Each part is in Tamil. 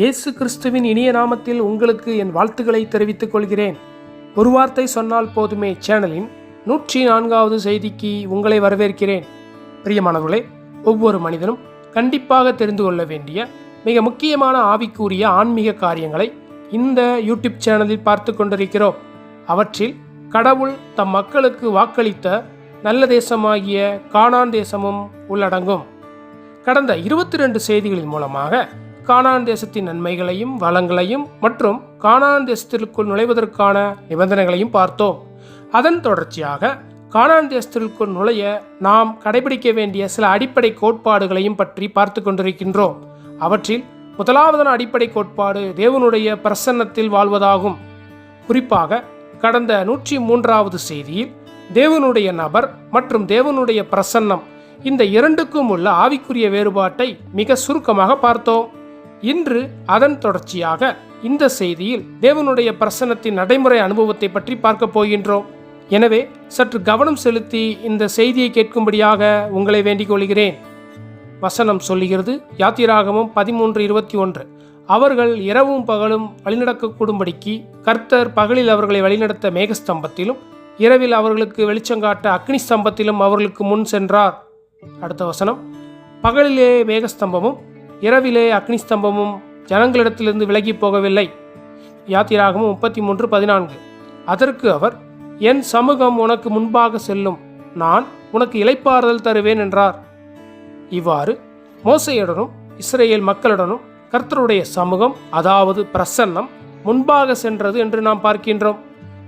இயேசு கிறிஸ்துவின் இனிய நாமத்தில் உங்களுக்கு என் வாழ்த்துக்களை தெரிவித்துக் கொள்கிறேன். ஒரு வார்த்தை சொன்னால் போதுமே சேனலின் நூற்றி நான்காவது செய்திக்கு உங்களை வரவேற்கிறேன். பிரியமானவர்களே ஒவ்வொரு மனிதனும் கண்டிப்பாக தெரிந்து கொள்ள வேண்டிய மிக முக்கியமான ஆவிக்குரிய ஆன்மீக காரியங்களை இந்த யூடியூப் சேனலில் பார்த்து கொண்டிருக்கிறோம். அவற்றில் கடவுள் தம் மக்களுக்கு வாக்களித்த நல்ல தேசமாகிய காணான் தேசமும் உள்ளடங்கும். கடந்த இருபத்தி ரெண்டு செய்திகளின் மூலமாக கானான் தேசத்தின் நன்மைகளையும் வளங்களையும் மற்றும் கானான் தேசத்திற்குள் நுழைவதற்கான நிபந்தனைகளையும் பார்த்தோம். அதன் தொடர்ச்சியாக கானான் தேசத்திற்குள் நுழைய நாம் கடைபிடிக்க வேண்டிய சில அடிப்படை கோட்பாடுகளையும் பற்றி பார்த்து கொண்டிருக்கின்றோம். அவற்றில் முதலாவதான அடிப்படை கோட்பாடு தேவனுடைய பிரசன்னத்தில் வாழ்வதாகும். குறிப்பாக கடந்த நூற்றி மூன்றாவது செய்தியில் தேவனுடைய நபர் மற்றும் தேவனுடைய பிரசன்னம் இந்த இரண்டுக்கும் உள்ள ஆவிக்குரிய வேறுபாட்டை மிக சுருக்கமாக பார்த்தோம். இன்று அதன் தொடர்ச்சியாக இந்த செய்தியில் தேவனுடைய பிரசனத்தின் நடைமுறை அனுபவத்தை பற்றி பார்க்க போகின்றோம். எனவே சற்று கவனம் செலுத்தி இந்த செய்தியை கேட்கும்படியாக உங்களை வேண்டிக் கொள்கிறேன். வசனம் சொல்லுகிறது யாத்திராகமும் பதிமூன்று இருபத்தி ஒன்று. அவர்கள் இரவும் பகலும் வழிநடக்கக்கூடும்படிக்கு கர்த்தர் பகலில் அவர்களை வழிநடத்த மேகஸ்தம்பத்திலும் இரவில் அவர்களுக்கு வெளிச்சங்காட்ட அக்னி ஸ்தம்பத்திலும் அவர்களுக்கு முன் சென்றார். அடுத்த வசனம் பகலிலே மேகஸ்தம்பமும் இரவிலே அக்னி ஸ்தம்பமும் ஜனங்களிடத்திலிருந்து விலகி போகவில்லை. யாத்திராகமும் முப்பத்தி மூன்று பதினான்கு. அதற்கு அவர் என் சமூகம் உனக்கு முன்பாக செல்லும். நான் உனக்கு இளைப்பாறுதல் தருவேன் என்றார். இவ்வாறு மோசையுடனும் இஸ்ரேல் மக்களுடனும் கர்த்தருடைய சமூகம் அதாவது பிரசன்னம் முன்பாக சென்றது என்று நாம் பார்க்கின்றோம்.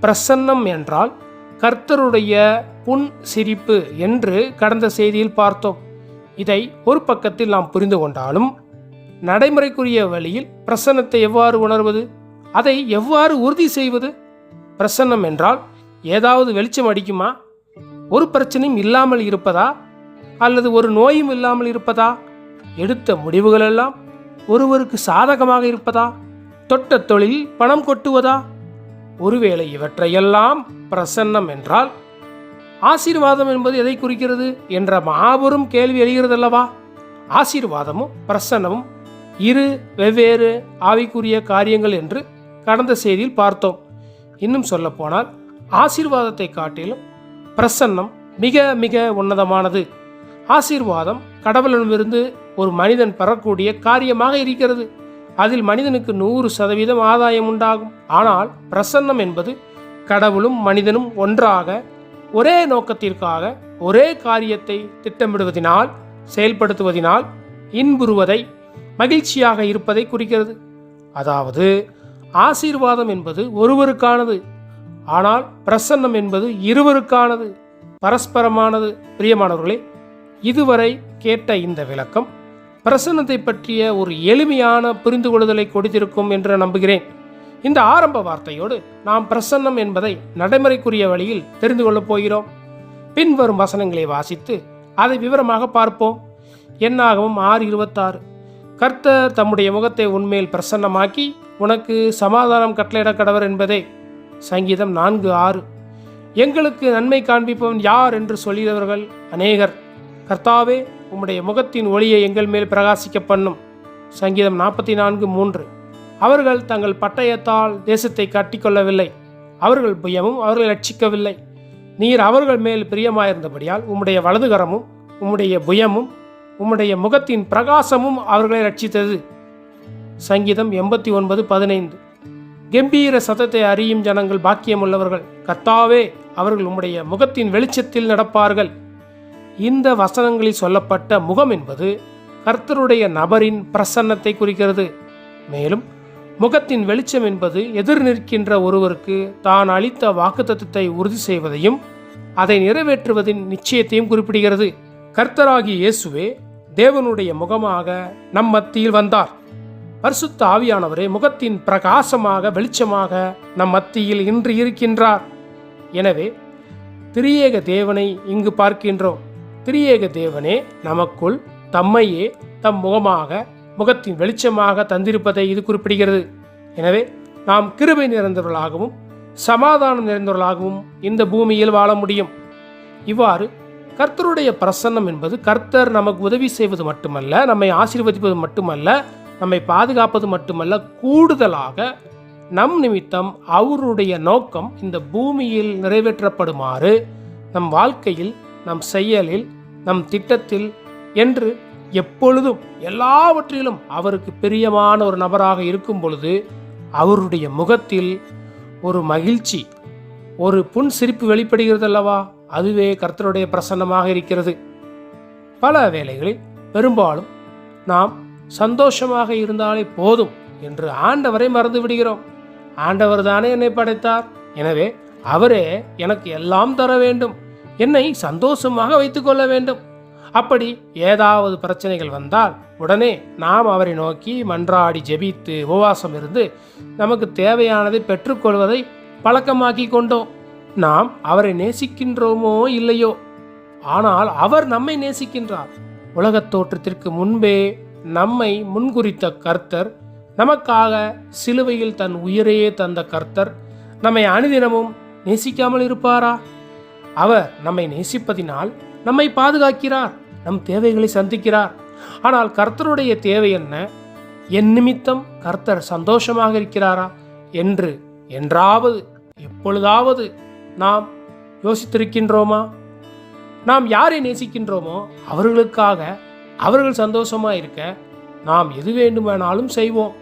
பிரசன்னம் என்றால் கர்த்தருடைய புன் சிரிப்பு என்று கடந்த செய்தியில் பார்த்தோம். இதை ஒரு பக்கத்தில் நாம் புரிந்து கொண்டாலும் நடைமுறைக்குரிய வழியில் பிரசன்னத்தை எவ்வாறு உணர்வது? அதை எவ்வாறு உறுதி செய்வது? பிரசன்னம் என்றால் ஏதாவது வெளிச்சம் அடிக்குமா? ஒரு பிரச்சனையும் இல்லாமல் இருப்பதா? அல்லது ஒரு நோயும் இல்லாமல் இருப்பதா? எடுத்த முடிவுகளெல்லாம் ஒருவருக்கு சாதகமாக இருப்பதா? தொட்ட தொழில் பணம் கொட்டுவதா? ஒருவேளை இவற்றையெல்லாம் பிரசன்னம் என்றால் ஆசீர்வாதம் என்பது எதை குறிக்கிறது என்ற மாபெரும் கேள்வி எழுகிறதல்லவா? ஆசீர்வாதமும் பிரசன்னமும் இரு வெவ்வேறு ஆவிக்குரிய காரியங்கள் என்று கடந்த செய்தியில் பார்த்தோம். இன்னும் சொல்லப்போனால் ஆசீர்வாதத்தை காட்டிலும் பிரசன்னம் மிக மிக உன்னதமானது. ஆசீர்வாதம் கடவுளிடமிருந்து ஒரு மனிதன் பெறக்கூடிய காரியமாக இருக்கிறது. அதில் மனிதனுக்கு நூறு சதவீதம் ஆதாயம் உண்டாகும். ஆனால் பிரசன்னம் என்பது கடவுளும் மனிதனும் ஒன்றாக ஒரே நோக்கத்திற்காக ஒரே காரியத்தை திட்டமிடுவதினால் செயல்படுத்துவதினால் இன்புறுவதை மகிழ்ச்சியாக இருப்பதை குறிக்கிறது. அதாவது ஆசீர்வாதம் என்பது ஒருவருக்கானது ஆனால் பிரசன்னம் என்பது இருவருக்கானது. பரஸ்பரமானது. பிரியமானவர்களே இதுவரை கேட்ட இந்த விளக்கம் பிரசன்னத்தை பற்றிய ஒரு எளிமையான புரிந்து கொள்ளுதலை கொடுத்திருக்கும் என்று நம்புகிறேன். இந்த ஆரம்ப வார்த்தையோடு நாம் பிரசன்னம் என்பதை நடைமுறைக்குரிய வழியில் தெரிந்து கொள்ளப் போகிறோம். பின்வரும் வசனங்களை வாசித்து அதை விவரமாக பார்ப்போம். என்னாகவும் ஆறு இருபத்தாறு. கர்த்தர் தம்முடைய முகத்தை உன்மேல் பிரசன்னமாக்கி உனக்கு சமாதானம் கட்டளையிட கடவர் என்பதே சங்கீதம் நான்கு ஆறு. எங்களுக்கு நன்மை காண்பிப்பவன் யார் என்று சொல்கிறவர்கள் அநேகர். கர்த்தாவே உம்முடைய முகத்தின் ஒளியை எங்கள் மேல் பிரகாசிக்க பண்ணும். சங்கீதம் நாற்பத்தி நான்கு மூன்று. அவர்கள் தங்கள் பட்டயத்தால் தேசத்தை கட்டிக்கொள்ளவில்லை. அவர்கள் புயமும் அவர்களை ரட்சிக்கவில்லை. நீர் அவர்கள் மேல் பிரியமாயிருந்தபடியால் உம்முடைய வலதுகரமும் உம்முடைய புயமும் உம்முடைய முகத்தின் பிரகாசமும் அவர்களை ரட்சித்தது. சங்கீதம் எண்பத்தி ஒன்பது பதினைந்து. கம்பீர சத்தத்தை அறியும் ஜனங்கள் பாக்கியமுள்ளவர்கள். கர்த்தாவே அவர்கள் உம்முடைய முகத்தின் வெளிச்சத்தில் நடப்பார்கள். இந்த வசனங்களில் சொல்லப்பட்ட முகம் என்பது கர்த்தருடைய நபரின் பிரசன்னத்தை குறிக்கிறது. மேலும் முகத்தின் வெளிச்சம் என்பது எதிர் நிற்கின்ற ஒருவருக்கு தான் அளித்த வாக்குத்தத்தத்தை உறுதி செய்வதையும் அதை நிறைவேற்றுவதின் நிச்சயத்தையும் குறிப்பிடுகிறது. கர்த்தராகி இயேசுவே தேவனுடைய முகமாக நம் மத்தியில் வந்தார். பரிசுத்த ஆவியானவரே முகத்தின் பிரகாசமாக வெளிச்சமாக நம் மத்தியில் இன்று இருக்கின்றார். எனவே திரியேக தேவனை இங்கு பார்க்கின்றோம். திரியேக தேவனே நமக்குள் தம்மையே தம் முகமாக முகத்தின் வெளிச்சமாக தந்திருப்பதை இது குறிப்பிடுகிறது. எனவே நாம் கிருபை நிறைந்தவர்களாகவும் சமாதானம் நிறைந்தவர்களாகவும் இந்த பூமியில் வாழ முடியும். இவ்வாறு கர்த்தருடைய பிரசன்னம் என்பது கர்த்தர் நமக்கு உதவி செய்வது மட்டுமல்ல நம்மை ஆசீர்வதிப்பது மட்டுமல்ல நம்மை பாதுகாப்பது மட்டுமல்ல கூடுதலாக நம் நிமித்தம் அவருடைய நோக்கம் இந்த பூமியில் நிறைவேற்றப்படுமாறு நம் வாழ்க்கையில் நம் செயலில் நம் திட்டத்தில் என்று எப்பொழுதும் எல்லாவற்றிலும் அவருக்கு பிரியமான ஒரு நபராக இருக்கும் பொழுது அவருடைய முகத்தில் ஒரு மகிழ்ச்சி ஒரு புன் சிரிப்பு வெளிப்படுகிறது அல்லவா அதுவே கர்த்தருடைய பிரசன்னமாக இருக்கிறது. பல வேளைகளில் பெரும்பாலும் நாம் சந்தோஷமாக இருந்தாலே போதும் என்று ஆண்டவரை மறந்து விடுகிறோம் ஆண்டவர் தானே என்னை படைத்தார். எனவே அவரே எனக்கு எல்லாம் தர வேண்டும். என்னை சந்தோஷமாக வைத்துக்கொள்ள வேண்டும். அப்படி ஏதாவது பிரச்சனைகள் வந்தால் உடனே நாம் அவரை நோக்கி மன்றாடி ஜெபித்து உபவாசம் இருந்து நமக்கு தேவையானதை பெற்றுக்கொள்வதை பழக்கமாக்கி கொண்டோம். நாம் அவரை நேசிக்கின்றோமோ இல்லையோ? ஆனால் அவர் நம்மை நேசிக்கின்றார். உலகத் தோற்றத்திற்கு முன்பே நம்மை முன்குறித்த கர்த்தர் நமக்காக சிலுவையில் தன் உயிரையே தந்த கர்த்தர் நம்மை அனுதினமும் நேசிக்காமல் இருப்பாரா? அவர் நம்மை நேசிப்பதினால் நம்மை பாதுகாக்கிறார் நம் தேவைகளை சந்திக்கிறார். ஆனால் கர்த்தருடைய தேவை என்ன? என் நிமித்தம் கர்த்தர் சந்தோஷமாக இருக்கிறாரா என்று என்றாவது எப்பொழுதாவது நாம் யோசித்திருக்கின்றோமா? நாம் யாரை நேசிக்கின்றோமோ அவர்களுக்காக அவர்கள் சந்தோஷமாக இருக்க நாம் எது வேண்டுமானாலும் செய்வோம்.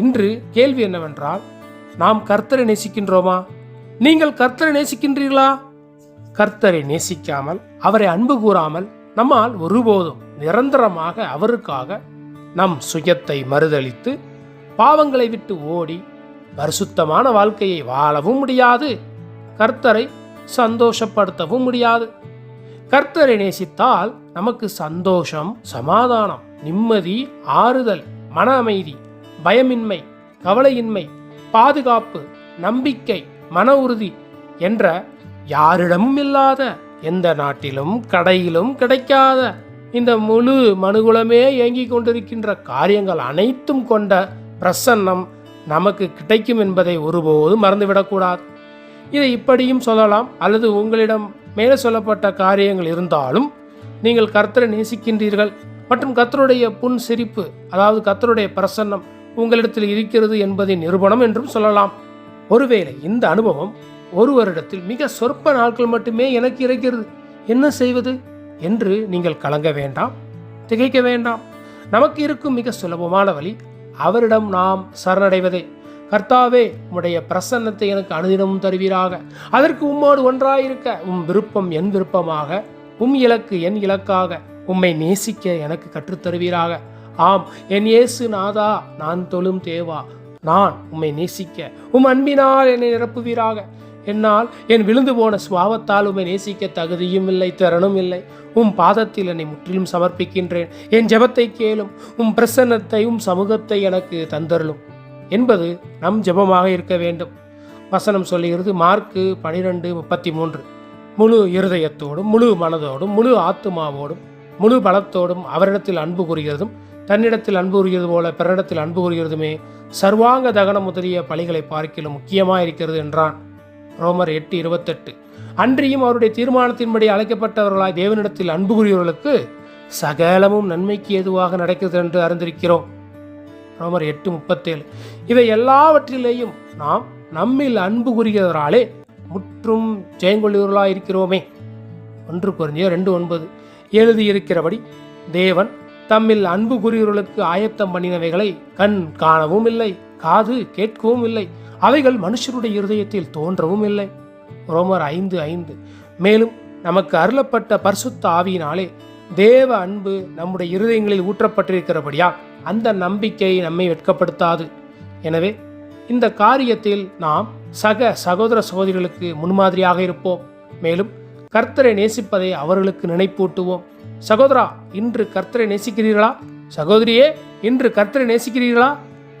இன்று கேள்வி என்னவென்றால் நாம் கர்த்தரை நேசிக்கின்றோமா? நீங்கள் கர்த்தரை நேசிக்கின்றீர்களா? கர்த்தரை நேசிக்காமல் அவரை அன்பு கூறாமல் நம்மால் ஒருபோதும் நிரந்தரமாக அவருக்காக நம் சுயத்தை மறுதளித்து பாவங்களை விட்டு ஓடி பரிசுத்தமான வாழ்க்கையை வாழவும் முடியாது. கர்த்தரை சந்தோஷப்படுத்தவும் முடியாது. கர்த்தரை நேசித்தால் நமக்கு சந்தோஷம் சமாதானம் நிம்மதி ஆறுதல் மன அமைதி பயமின்மை கவலையின்மை பாதுகாப்பு நம்பிக்கை மன உறுதி என்ற யாரிடமும் இல்லாத எந்த நாட்டிலும் கடையிலும் கிடைக்காத இந்த முழு மனுகுலமே இயங்கிக் கொண்டிருக்கின்ற காரியங்கள் அனைத்தும் கொண்ட பிரசன்னம் நமக்கு கிடைக்கும் என்பதை ஒருபோதும் மறந்துவிடக்கூடாது இதை இப்படியும் சொல்லலாம். அல்லது உங்களிடம் மேலே சொல்லப்பட்ட காரியங்கள் இருந்தாலும் நீங்கள் கர்த்தரை நேசிக்கின்றீர்கள். மற்றும் கர்த்தருடைய புன் சிரிப்பு அதாவது கர்த்தருடைய பிரசன்னம் உங்களிடத்தில் இருக்கிறது என்பதை நிரூபணம் என்றும் சொல்லலாம். ஒருவேளை இந்த அனுபவம் ஒரு வருடத்தில் மிக சொற்ப நாட்கள் மட்டுமே எனக்கு இருக்கிறது. என்ன செய்வது? என்று நீங்கள் கலங்க வேண்டாம் திகைக்க வேண்டாம். நமக்கு இருக்கும் மிக சுலபமான வழி அவரிடம் நாம் சரணடைவதே. கர்த்தாவே உம்முடைய பிரசன்னத்தை எனக்கு அனுதினமும் தருவீராக. அதற்கு உம்மோடு ஒன்றாயிருக்க உம் விருப்பம் என் விருப்பமாக உம் இலக்கு என் இலக்காக உம்மை நேசிக்க எனக்கு கற்றுத்தருவீராக ஆம் என் இயேசு நாதா நான் தொழும் தேவா. நான் உம்மை நேசிக்க உம் அன்பினால் என்னை நிரப்புவீராக. என்னால் என் விழுந்து போன சுவாவத்தால் உமை நேசிக்க தகுதியும் இல்லை திறனும் இல்லை. உம் பாதத்தில் என்னை முற்றிலும் சமர்ப்பிக்கின்றேன். என் ஜெபத்தை கேளும் உம் பிரசன்னத்தை உம் சமூகத்தை எனக்கு தந்தருளும். என்பது நம் ஜெபமாக இருக்க வேண்டும். வசனம் சொல்லுகிறது மார்க்கு பனிரெண்டு முப்பத்தி மூன்று முழு இருதயத்தோடும் முழு மனதோடும் முழு ஆத்துமாவோடும் முழு பலத்தோடும் அவரிடத்தில் அன்பு கூறுகிறதும் தன்னிடத்தில் அன்பு கூறுகிறது போல பிறரிடத்தில் அன்பு கூறுகிறதுமே சர்வாங்க தகனம் முதலிய பலிகளை பார்க்கிலும் முக்கியமாக இருக்கிறது என்றான். ரோமர் எட்டு இருபத்தெட்டு. அன்றியும் அவருடைய தீர்மானத்தின்படி அழைக்கப்பட்டவர்களாய் தேவனிடத்தில் அன்பு கூறியவர்களுக்கு சகலமும் நன்மைக்கு எதுவாக நடக்கிறது என்று அறிந்திருக்கிறோம். ரோமர் எட்டு முப்பத்தேழு. இவை எல்லாவற்றிலேயும் நாம் நம்மில் அன்பு கூறுகிறவராலே முற்றும் ஜெயங்கொள்ளியவர்களாக இருக்கிறோமே. ஒன்று குறைஞ்ச ரெண்டு ஒன்பது. எழுதியிருக்கிறபடி தேவன் தம்மில் அன்பு கூறியவர்களுக்கு ஆயத்தம் பண்ணினவைகளை கண் காணவும் இல்லை காது கேட்கவும் இல்லை அவைகள் மனுஷருடைய இருதயத்தில் தோன்றவும் இல்லை. ரோமர் ஐந்து ஐந்து. மேலும் நமக்கு அருளப்பட்ட பரிசுத்த ஆவியினாலே தேவ அன்பு நம்முடைய இருதயங்களில் ஊற்றப்பட்டிருக்கிறபடியா அந்த நம்பிக்கை நம்மை வெட்கப்படுத்தாது. எனவே இந்த காரியத்தில் நாம் சக சகோதர சகோதரிகளுக்கு முன்மாதிரியாக இருப்போம். மேலும் கர்த்தரை நேசிப்பதை அவர்களுக்கு நினைப்பூட்டுவோம். சகோதரா இன்று கர்த்தரை நேசிக்கிறீர்களா? சகோதரியே இன்று கர்த்தரை நேசிக்கிறீர்களா?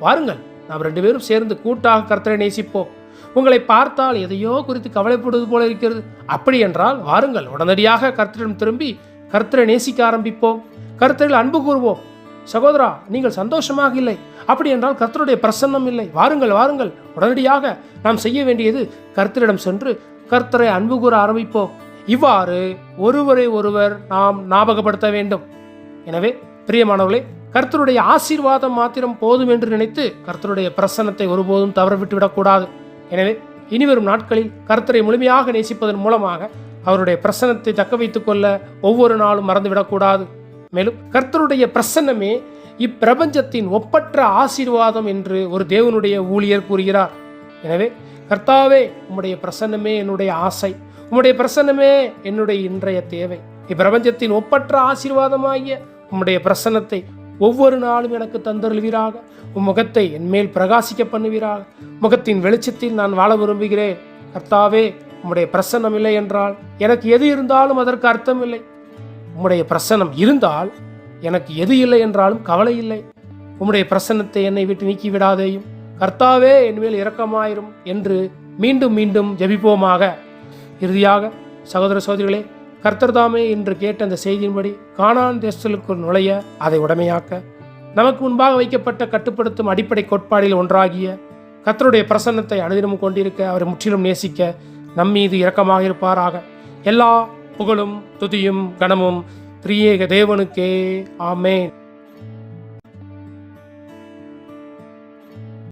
வாருங்கள். நாம் ரெண்டு பேரும் சேர்ந்து கூட்டாக கர்த்தரை நேசிப்போம். உங்களை பார்த்தால் எதையோ குறித்து கவலைப்படுவது போல இருக்கிறது. அப்படி என்றால் வாருங்கள் உடனடியாக கர்த்தரிடம் திரும்பி கர்த்தரை நேசிக்க ஆரம்பிப்போம். கர்த்தரில் அன்பு கூறுவோம். சகோதரா நீங்கள் சந்தோஷமாக இல்லை. அப்படி என்றால் கர்த்தருடைய பிரசன்னம் இல்லை. வாருங்கள் வாருங்கள். உடனடியாக நாம் செய்ய வேண்டியது கர்த்தரிடம் சென்று கர்த்தரை அன்பு கூற ஆரம்பிப்போம். இவ்வாறு ஒருவரை ஒருவர் நாம் ஞாபகப்படுத்த வேண்டும். எனவே பிரியமானவர்களே கர்த்தருடைய ஆசீர்வாதம் மாத்திரம் போதும் என்று நினைத்து கர்த்தருடைய பிரசன்னத்தை ஒருபோதும் தவறவிட்டு விடக்கூடாது எனவே இனிவரும் நாட்களில் கர்த்தரை முழுமையாக நேசிப்பதன் மூலமாக அவருடைய பிரசன்னத்தை தக்க வைத்துக் கொள்ள ஒவ்வொரு நாளும் மறந்துவிடக்கூடாது. மேலும் கர்த்தருடைய பிரசன்னமே இப்பிரபஞ்சத்தின் ஒப்பற்ற ஆசீர்வாதம் என்று ஒரு தேவனுடைய ஊழியர் கூறுகிறார். எனவே கர்த்தாவே உம்முடைய பிரசன்னமே என்னுடைய ஆசை. உம்முடைய பிரசன்னமே என்னுடைய இன்றைய தேவை. இப்பிரபஞ்சத்தின் ஒப்பற்ற ஆசீர்வாதமாகிய உம்முடைய பிரசன்னத்தை ஒவ்வொரு நாளும் எனக்கு தந்தருள்வீராக. உம் முகத்தை என் மேல் பிரகாசிக்க பண்ணுவீராக. முகத்தின் வெளிச்சத்தில் நான் வாழ விரும்புகிறேன். கர்த்தாவே உம்முடைய பிரசன்னம் இல்லை என்றால் எனக்கு எது இருந்தாலும் அதற்கு அர்த்தம் இல்லை. உம்முடைய பிரசன்னம் இருந்தால் எனக்கு எது இல்லை என்றாலும் கவலை இல்லை. உம்முடைய பிரசன்னத்தை என்னை விட்டு நீக்கி விடாதேயும். கர்த்தாவே என் மேல் இரக்கமாயிரும் என்று மீண்டும் மீண்டும் ஜெபிப்போமாக. இறுதியாக சகோதர சோதரிகளே கர்த்தர்தாமே என்று கேட்ட அந்த செய்தியின்படி கானான் தேசத்திற்குள் நுழைய அதை உடமையாக்க நமக்கு முன்பாக வைக்கப்பட்ட கட்டுப்படுத்தும் அடிப்படை கோட்பாடில் ஒன்றாகிய கர்த்தருடைய பிரசன்னத்தை அனுதினமும் கொண்டிருக்க அவரை முற்றிலும் நேசிக்க நம் மீது இரக்கமாக இருப்பாராக எல்லா புகழும் துதியும் கனமும் திரியேக தேவனுக்கே. ஆமேன்.